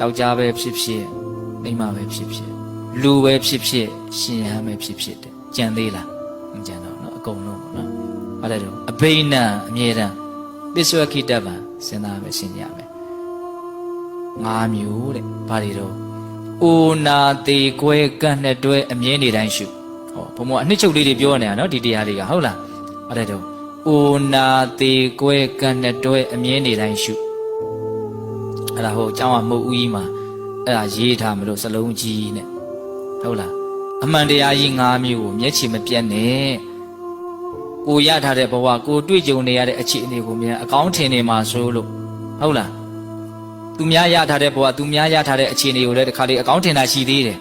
ယောက်ျားပဲဖြစ်ဖြစ်မိန်းမပဲဖြစ်ဖြစ်လူပဲဖြစ်ဖြစ်ရှင်ဟန်ပဲဖြစ်ဖြစ်တဲ့ကြံသေးလားမကြံတော့เนาะအကုန်လုံးပေါ့နော်ဘာလဲတော့အဘိနံအမြဲတမ်းပစ္စဝခိတ္တဗံစဉ်းစားမယ်ရှင်းကြမယ်ငါးမျိုးတဲ့ဘာတွေတော့အိုနာသေးကွဲကန့်နဲ့တွဲအမြဲနေတိုင်းရှုဟောဘုံမအနှစ်ချုပ်လေးတွေပြောနေတာเนาะဒီတရားလေးကဟုတ်လားဘာလဲတော့အိုနာသေးကွဲကန့်နဲ့တွဲအမြဲနေတိုင်းရှု အဲ့ဒါဟိုအကြောင်းကမဟုတ်ဦးကြီးမှာအဲ့ဒါရေးထားမလို့စလုံးကြီးနဲ့ဟုတ်လားအမှန်တရားကြီး၅မျိုးကိုမျက်ခြေမပြတ်နဲ့ကိုရထားတဲ့ဘဝကိုတွေ့ကြုံနေရတဲ့အခြေအနေကိုမြန်အကောင်းထင်နေမှာဆိုလို့ဟုတ်လားသူများရထားတဲ့ဘဝသူများရထားတဲ့အခြေအနေကိုလည်းတခါလေအကောင်းထင်တာရှိသေးတယ်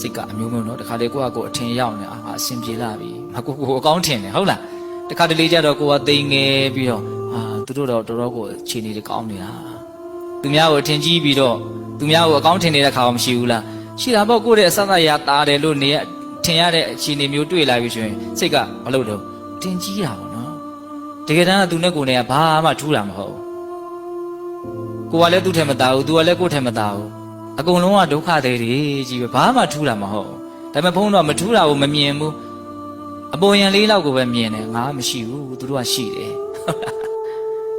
စိတ်ကအမျိုးမျိုးနော်တခါလေကိုကကိုအထင်ရောက်နေအာအဆင်ပြေလာပြီငါကိုကိုအကောင်းထင်တယ်ဟုတ်လားတခါတလေကျတော့ကိုကတိမ်ငယ်ပြီးတော့အာသူတို့တော့တော်တော်ကိုအခြေအနေတွေကောင်းနေတာ သူများကိုအထင်ကြီးပြီးတော့သူများကိုအကောင်းထင်နေတဲ့ခါမှမရှိဘူးလားရှိတာပေါ့ကိုယ့်ရဲ့အဆတ်အရာတာတယ်လို့နေရထင်ရတဲ့အခြေအနေမျိုးတွေ့လာပြီဆိုရင်စိတ်ကမလုပ်တော့ထင်ကြီးတာပေါ့နော်တကယ်တမ်းကသူနဲ့ကိုယ်နဲ့ကဘာမှထူးတာမဟုတ်ဘူးကိုကလည်းသူ့ထဲမသားဘူးသူကလည်းကိုယ့်ထဲမသားဘူးအကုန်လုံးကဒုက္ခတွေကြီးပဲဘာမှထူးတာမဟုတ်ဘူးဒါပေမဲ့ဘုန်းတော်မထူးတာကိုမမြင်ဘူးအပေါ်ယံလေးလောက်ကိုပဲမြင်တယ်ငါမရှိဘူးသူတို့ကရှိတယ်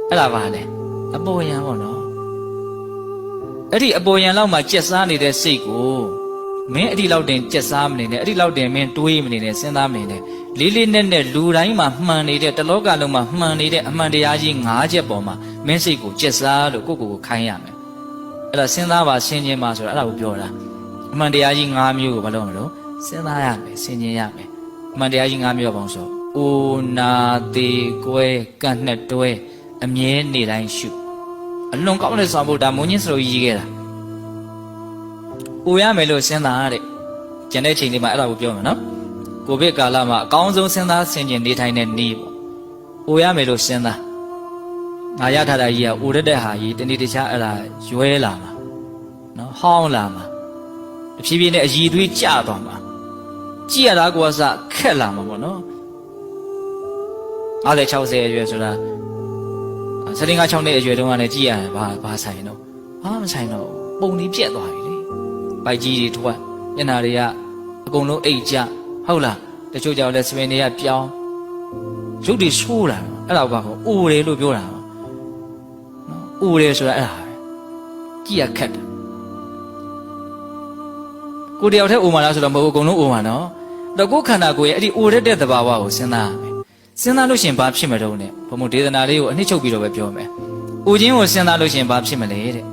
အဲ့ဒါပါလေအပေါ်ယံပေါ့နော် အဲ့ဒီအပေါ်ယံလောက်မှာကြက်စားနေတဲ့စိတ်ကိုမင်းအဲ့ဒီလောက်တင်ကြက်စားမနေနဲ့အဲ့ဒီလောက်တင်မင်းတွေးမနေနဲ့စဉ်းစားမနေနဲ့လေးလေးနက်နက်လူတိုင်းမှာမှန်နေတဲ့တလောကလုံးမှာမှန်နေတဲ့အမှန်တရားကြီး၅ချက်ပေါ်မှာမင်းစိတ်ကိုကြက်စားလို့ကိုယ့်ကိုယ်ကိုခိုင်းရမယ်အဲ့ဒါစဉ်းစားပါဆင်ခြင်ပါဆိုတာအဲ့ဒါကိုပြောတာအမှန်တရားကြီး၅မျိုးကိုဘာလို့မလို့စဉ်းစားရမယ်ဆင်ခြင်ရမယ်အမှန်တရားကြီး၅မျိုးပေါင်းဆိုအိုနာသေးကွဲကန့်နဲ့တွဲအမြဲနေတိုင်းရှု အလွန်ကောင်းတဲ့ဆောင်ဖို့ဒါမုန်းချင်းစလို့ရေးခဲ့တာ။အိုရမယ်လို့စဉ်းစားတဲ့။ကျန်တဲ့ချိန်လေးမှာအဲ့ဒါကိုပြောမယ်နော်။ကိုဗစ်ကာလမှာအကောင်းဆုံးစဉ်းစားဆင်ခြင်နေထိုင်တဲ့နေ့ပေါ့။အိုရမယ်လို့စဉ်းစား။ငါရထားတာကြီးကအိုရက်တဲ့ဟာကြီးတနေ့တခြားအဲ့ဒါရွဲလာမှာ။နော်။ဟောင်းလာမှာ။တဖြည်းဖြည်းနဲ့အည်သွေးကျသွားမှာ။ကြည့်ရတာကစခက်လာမှာပေါ့နော်။50 60အရွယ်ဆိုတာ စတင်က6နှစ်အရွယ်တုန်းကလည်းကြည့်ရတယ်ဘာဘာဆိုင်တော့ဘာမဆိုင်တော့ပုံကြီးပြက်သွားပြီလေပိုက်ကြီးတွေထွက်ညနာတွေကအကုန်လုံးအိတ်ကြဟုတ်လားတချို့ကြောင့်လည်းစပင်တွေကပြောင်းရုပ်တွေဆိုးလာအဲ့ဒါဘာခေါ်အိုတယ်လို့ပြောတာနော်အိုတယ်ဆိုတာအဲ့ဒါပဲကြည့်ရခက်တယ်ကိုတယောက်တည်းအိုမာလားဆိုတော့မဟုတ်ဘူးအကုန်လုံးအိုမာနော်တော့ကိုယ်ခန္ဓာကိုယ်ရဲ့အဲ့ဒီအိုရက်တဲ့သဘာဝကိုစဉ်းစားရမယ် စဉ်းစားလို့ရှရင်ဘာဖြစ်မတော့နဲ့ဘုံမဒေသနာလေးကိုအနှစ်ချုပ်ပြီးတော့ပဲပြောမယ်။ဦးချင်းကိုစဉ်းစားလို့ရှရင်ဘာဖြစ်မလဲတဲ့။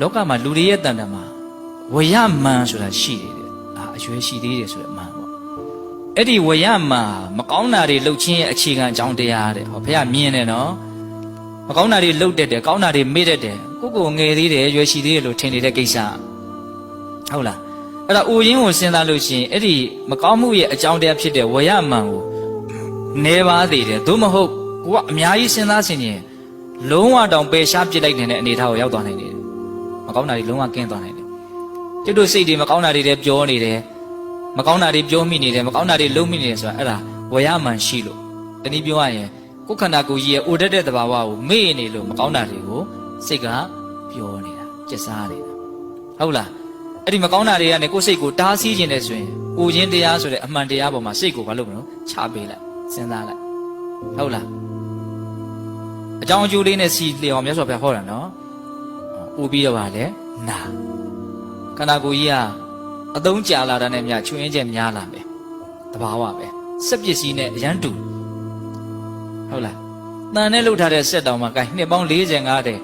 လောကမှာလူတွေရဲ့တန်တမှာဝရမန်ဆိုတာရှိတယ်တဲ့။အာအရွယ်ရှိသေးတယ်ဆိုတဲ့အမှန်ပေါ့။အဲ့ဒီဝရမန်မကောင်းတာတွေလှုပ်ချင်းရဲ့အခြေခံအကြောင်းတရားတဲ့။ဟောဘုရားမြင်တယ်နော်။မကောင်းတာတွေလှုပ်တတ်တယ်ကောင်းတာတွေမေ့တတ်တယ်။ကိုယ့်ကိုယ်ငယ်သေးတယ်ရွယ်ရှိသေးတယ်လို့ထင်နေတဲ့ကိစ္စ။ဟုတ်လား။ အဲ့ဒါဦးချင်းကိုစဉ်းစားလို့ရှရင်အဲ့ဒီမကောင်းမှုရဲ့အကြောင်းတရားဖြစ်တဲ့ဝရမန်ကိုနေပါသေးတယ်သို့မဟုတ်ကိုကအများကြီးစဉ်းစားဆင်ခြင်လုံးဝတောင်ပယ်ရှားပစ်လိုက်နိုင်တဲ့အနေအထားကိုရောက်သွားနိုင်တယ်မကောင်းတာတွေလုံးဝကင်းသွားနိုင်တယ်ကျွတ်တို့စိတ်တွေမကောင်းတာတွေလည်းပြောနေတယ်မကောင်းတာတွေပြောမိနေတယ်မကောင်းတာတွေလုံးမိနေတယ်ဆိုတာအဲ့ဒါဝရမှန်ရှိလို့တနည်းပြောရရင်ကိုယ်ခန္ဓာကိုယ်ကြီးရဲ့အိုတက်တဲ့သဘာဝကိုမေ့နေလို့မကောင်းတာတွေကိုစိတ်ကပြောနေတာကျက်စားနေတာဟုတ်လား အဲ့ဒီမကောင်းတာတွေကနေကိုယ်စိတ်ကိုတားဆီးခြင်းနဲ့ဆိုရင်အိုခြင်းတရားဆိုတဲ့အမှန်တရားပေါ်မှာစိတ်ကိုဘာလုပ်မလို့ချပေးလိုက်စဉ်းစားလိုက်ဟုတ်လားအကြောင်းအကျိုးလေးနဲ့စီလျော်မြတ်စွာဘုရားဟောတာနော်ဥပြီးတော့ပါလေနာခန္ဓာကိုယ်ကြီးကအသုံးကြာလာတာနဲ့မြချွင်းချက်များလာမယ်တဘာဝပဲစက်ပစ္စည်းနဲ့အရန်တူဟုတ်လားတန်နဲ့လှုပ်ထားတဲ့စက်တောင်မှကဲနှစ်ပေါင်း45တဲ့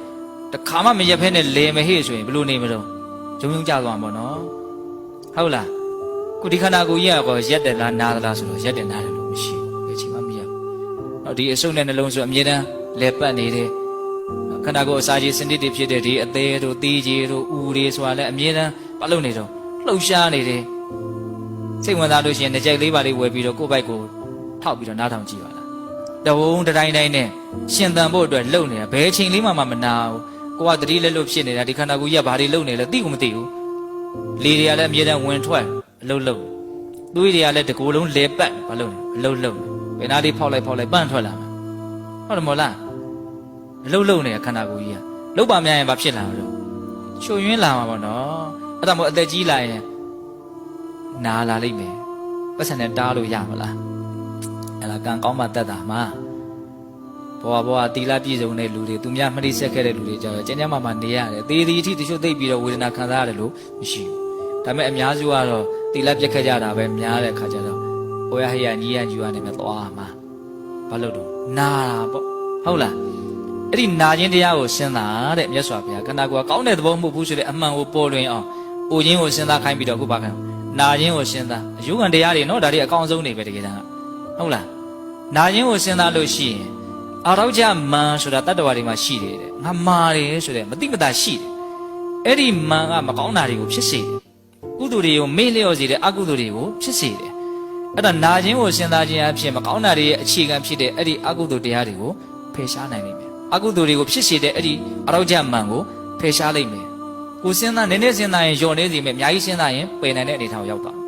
တခါမှမရက်ဖဲနဲ့လေမဟေ့ဆိုရင်ဘယ်လိုနေမလို့ ဂျုံဂျုံကြသွားမှာပေါ့နော်ဟုတ်လားခုဒီခန္ဓာကိုယ်ကြီးကတော့ရက်တယ်လားနားသလားဆိုတော့ရက်တယ်နားတယ်လို့မရှိဘူးဘယ်ချိန်မှမရဘူး။တော့ဒီအစုပ်နဲ့နှလုံးဆိုအမြဲတမ်းလဲပတ်နေတယ်ခန္ဓာကိုယ်အစာကြီးစနစ်တွေဖြစ်တဲ့ဒီအသေးတို့တီးကြီးတို့ဦးတွေဆိုတာလည်းအမြဲတမ်းပတ်လို့နေတော့လှုပ်ရှားနေတယ်စိတ်ဝင်စားလို့ရှိရင်တစ်ကြိုက်လေးပါလေးဝယ်ပြီးတော့ကိုယ့်ဘိုက်ကိုထောက်ပြီးတော့နားထောင်ကြည့်ပါလားတဝုံတစ်တိုင်းတိုင်းနဲ့ရှင်သန်ဖို့အတွက်လှုပ်နေတာဘယ်ချိန်လေးမှမနာဘူး ကိုကတတိလက်လို့ဖြစ်နေတာဒီခန္ဓာကိုယ်ကြီးကဘာတွေလှုပ်နေလဲသိကိုမသိဘူးလေတွေကလည်းအမြဲတမ်းဝင်ထွက်အလုပ်လုပ်သွေးတွေကလည်းတကူလုံးလဲပတ်ဘာလုပ်လဲအလုပ်လုပ်ဘယ်နာလေးဖောက်လိုက်ဖောက်လိုက်ပန့်ထွက်လာမှာဟုတ်တယ်မို့လားအလုပ်လုပ်နေတဲ့ခန္ဓာကိုယ်ကြီးကလောက်ပါများရင်ဘာဖြစ်လာမှာတော့ချွတ်ယွင်းလာမှာပေါ့နော်အဲ့ဒါမို့အသက်ကြီးလာရင်နာလာလိမ့်မယ်ပတ်စံနဲ့တားလို့ရမလားအဲ့ဒါကံကောင်းမှတတ်တာမှာ ဘဝဘဝတီလာပြည့်စုံတဲ့လူတွေသူများမတိဆက်ခဲ့တဲ့လူတွေကြတော့ကျဉ်းကျဉ်းမာမာနေရတယ်သေသည်အထိတချို့သိပ်ပြီးတော့ဝေဒနာခံစားရတယ်လို့မရှိဘူးဒါပေမဲ့အများစုကတော့တီလာပြက်ခဲ့ကြတာပဲများတဲ့ခါကျတော့ဟိုရဟရညီရယူရနေမဲ့သွားမှာဘာလို့တော့နာတာပေါ့ဟုတ်လားအဲ့ဒီနာခြင်းတရားကိုစဉ်းစားတဲ့မြတ်စွာဘုရားခန္ဓာကိုယ်ကကောင်းတဲ့သဘောမဟုတ်ဘူးဆိုတဲ့အမှန်ကိုပေါ်လွင်အောင်။အိုခြင်းကိုစဉ်းစားခိုင်းပြီးတော့အခုပါခံ။နာခြင်းကိုစဉ်းစားအယုခံတရားတွေနော်ဒါတွေအကောင်းဆုံးနေပဲတကယ်တမ်း။ဟုတ်လား။နာခြင်းကိုစဉ်းစားလို့ရှိရင် အာရောကြမန်ဆိုတာတတ္တဝါတွေမှာရှိတယ်တဲ့။ငါမာတယ်ဆိုတဲ့မတိမတာရှိတယ်။အဲ့ဒီမန်ကမကောင်းတာတွေကိုဖြစ်စေတယ်။ကုသိုလ်တွေကိုမေ့လျော့စေတယ်အကုသိုလ်တွေကိုဖြစ်စေတယ်။အဲ့ဒါနာခြင်းကိုစဉ်းစားခြင်းအဖြစ်မကောင်းတာတွေရဲ့အခြေခံဖြစ်တဲ့အဲ့ဒီအကုသိုလ်တရားတွေကိုဖယ်ရှားနိုင်လိမ့်မယ်။အကုသိုလ်တွေကိုဖြစ်စေတဲ့အဲ့ဒီအရောကြမန်ကိုဖယ်ရှားလိုက်မယ်။ကိုစဉ်းစားနည်းနည်းစဉ်းစားရင်ယုံနေစီမယ်အများကြီးစဉ်းစားရင်ပယ်နိုင်တဲ့အနေအထားကိုရောက်သွားမယ်